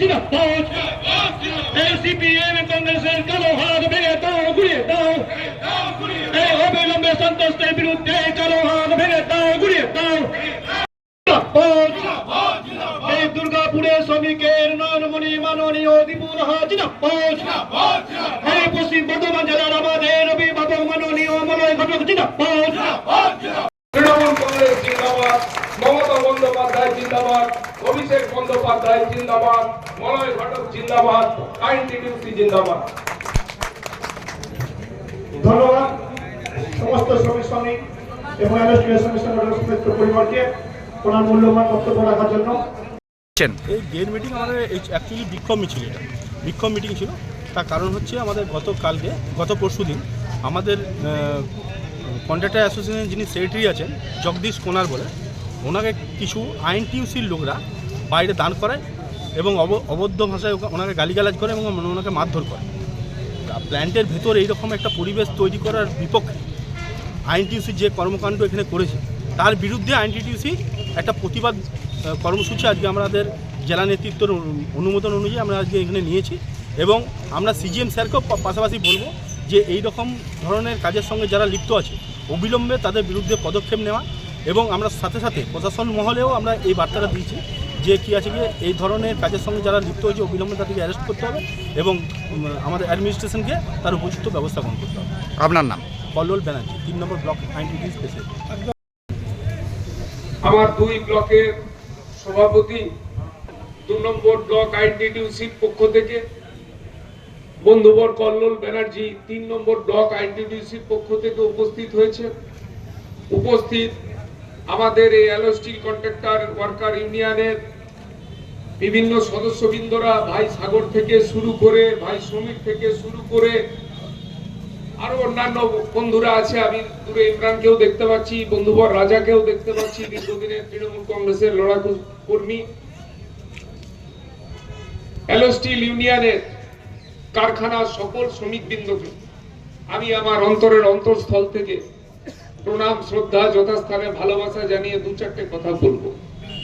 জিন্দাবাদ এই সিপিএম কংগ্রেসের কালো হাত ভেঙে দাও ঘুরিয়ে দাও। এই অবিলম্বে সন্তোষের বিরুদ্ধে কালো হাত ভেঙে দাও ঘুরিয়ে দাও। এই দুর্গাপুরে শ্রমিকের নয়নমণি মাননীয় দীপুর এই পশ্চিম বর্ধমান জেলার আমাদের অভিভাবক মাননীয় মলয় ঘটক জিন্দাবাদ তৃণমূল কংগ্রেস জিন্দাবাদ মমতা বন্দ্যোপাধ্যায় জিন্দাবাদ অভিষেক বন্দ্যোপাধ্যায় জিন্দাবাদ মলয় ঘটক জিন্দাবাদ আইনটিডিউসি জিন্দাবাদ। ধন্যবাদ সমস্ত শ্রমিক শ্রমিক এবং সমস্ত পরিবারকে ওনার মূল্যবান বক্তব্য রাখার জন্য। এই গেট মিটিং আমাদের অ্যাকচুয়ালি বিক্ষোভ মিছিল এটা। বিক্ষোভ মিটিং ছিল। তার কারণ হচ্ছে আমাদের গতকালকে গত পরশু দিন আমাদের কন্ট্রাক্টর অ্যাসোসিয়েশন যিনি সেক্রেটারি আছেন জগদীশ কোনার বলে ওনাকে কিছু আইন টিউসির লোকরা বাইরে দান করায় এবং অব- অবৈধ ভাষায় ওনাকে গালিগালাজ করে এবং ওনাকে মারধর করে। প্ল্যান্টের ভেতর এইরকম একটা পরিবেশ তৈরি করার বিপক্ষে আইনটিউসি যে কর্মকাণ্ড এখানে করেছে, তার বিরুদ্ধে আইনটিউসি একটা প্রতিবাদ কর্মসূচি আজকে আমাদের জেলা নেতৃত্বের অনুমোদন অনুযায়ী আমরা আজকে এখানে নিয়েছি এবং আমরা সিজিএম স্যারকেও পাশাপাশি বলব যে এই রকম ধরনের কাজের সঙ্গে যারা লিপ্ত আছে, অবিলম্বে তাদের বিরুদ্ধে পদক্ষেপ নেওয়া এবং আমরা সাথে সাথে প্রশাসন মহলেও আমরা এই বার্তাটা দিয়েছি যে কী আছে গিয়ে এই ধরনের কাজের সঙ্গে যারা লিপ্ত হয়েছে অবিলম্বে তাদেরকে অ্যারেস্ট করতে হবে এবং আমাদের অ্যাডমিনিস্ট্রেশনকে তার উপযুক্ত ব্যবস্থা গ্রহণ করতে হবে। আপনার নাম? কল্লোল ব্যানার্জি তিন নম্বর ব্লক স্পেশাল আমার দুই ব্লকের সভাপতি দু নম্বর ব্লক আইনটিডিউসির পক্ষ থেকে বন্ধুবর কল্লোল ব্যানার্জি তিন নম্বর ব্লক আইনটিডিউসির পক্ষ থেকে উপস্থিত হয়েছে। উপস্থিত আমাদের এই অ্যালো স্টিল কন্ট্রাক্টর ওয়ার্কার ইউনিয়নের বিভিন্ন সদস্যবৃন্দরা, ভাই সাগর থেকে শুরু করে, ভাই শ্রমিক থেকে শুরু করে, আরও অন্যান্য বন্ধুরা আছে, আমি দূরে ইমরানকেও দেখতে পাচ্ছি, বন্ধুবর রাজাকেও দেখতে পাচ্ছি দীর্ঘদিনের তৃণমূল কংগ্রেসের লড়াকু কর্মী। অ্যালো স্টিল ইউনিয়নের কারখানার সকল শ্রমিকবৃন্দকে, আমি আমার অন্তরের অন্তঃস্থল থেকে প্রণাম শ্রদ্ধা যথাস্থানে ভালোবাসা জানিয়ে দু চারটে কথা বলব।